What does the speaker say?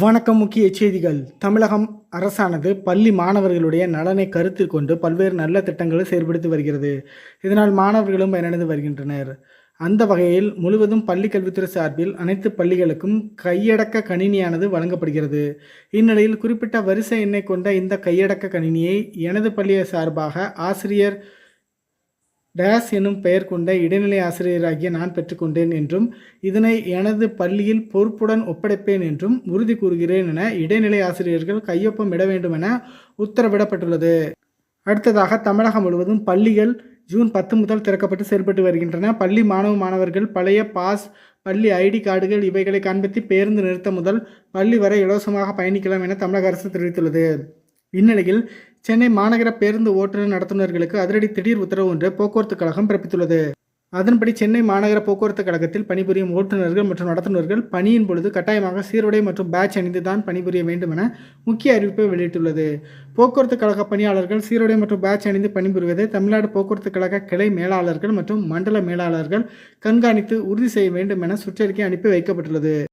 வணக்கம். முக்கிய செய்திகள். தமிழகம் அரசானது பள்ளி மாணவர்களுடைய நலனை கருத்தில் கொண்டு பல்வேறு நல்ல திட்டங்களை செயல்படுத்தி வருகிறது. இதனால் மாணவர்களும் பயனடைந்து வருகின்றனர். அந்த வகையில் முழுவதும் பள்ளி கல்வித்துறை சார்பில் அனைத்து பள்ளிகளுக்கும் கையடக்க கணினியானது வழங்கப்படுகிறது. இந்நிலையில் குறிப்பிட்ட வரிசை எண்ணை கொண்ட இந்த கையடக்க கணினியை எனது பள்ளியை சார்பாக ஆசிரியர் டேஸ் எனும் பெயர் கொண்ட இடைநிலை ஆசிரியராகிய நான் பெற்றுக்கொண்டேன் என்றும் இதனை எனது பள்ளியில் பொறுப்புடன் ஒப்படைப்பேன் என்றும் உறுதி கூறுகிறேன் என இடைநிலை ஆசிரியர்கள் கையொப்பம் இட வேண்டும் என உத்தரவிடப்பட்டுள்ளது. அடுத்ததாக தமிழகம் முழுவதும் பள்ளிகள் ஜூன் பத்து முதல் திறக்கப்பட்டு செயல்பட்டு வருகின்றன. பள்ளி மாணவ மாணவர்கள் பழைய பாஸ் பள்ளி ஐடி கார்டுகள் இவைகளை காண்பித்து பேருந்து நிறுத்தம் முதல் பள்ளி வரை இலவசமாக பயணிக்கலாம் என தமிழக அரசு தெரிவித்துள்ளது. இந்நிலையில் சென்னை மாநகர பேருந்து ஓட்டுநர் நடத்துனர்களுக்கு அதிரடி திடீர் உத்தரவு ஒன்று போக்குவரத்து கழகம் பிறப்பித்துள்ளது. அதன்படி சென்னை மாநகர போக்குவரத்து கழகத்தில் பணிபுரியும் ஓட்டுநர்கள் மற்றும் நடத்துனர்கள் பணியின் பொழுது கட்டாயமாக சீருடை மற்றும் பேட்ச் அணிந்து தான் பணிபுரிய வேண்டும் என முக்கிய அறிவிப்பை வெளியிட்டுள்ளது. போக்குவரத்து கழக பணியாளர்கள் சீருடை மற்றும் பேட்ச் அணிந்து பணிபுரிவதை தமிழ்நாடு போக்குவரத்து கழக கிளை மேலாளர்கள் மற்றும் மண்டல மேலாளர்கள் கண்காணித்து உறுதி செய்ய வேண்டும் என சுற்றறிக்கை அனுப்பி வைக்கப்பட்டுள்ளது.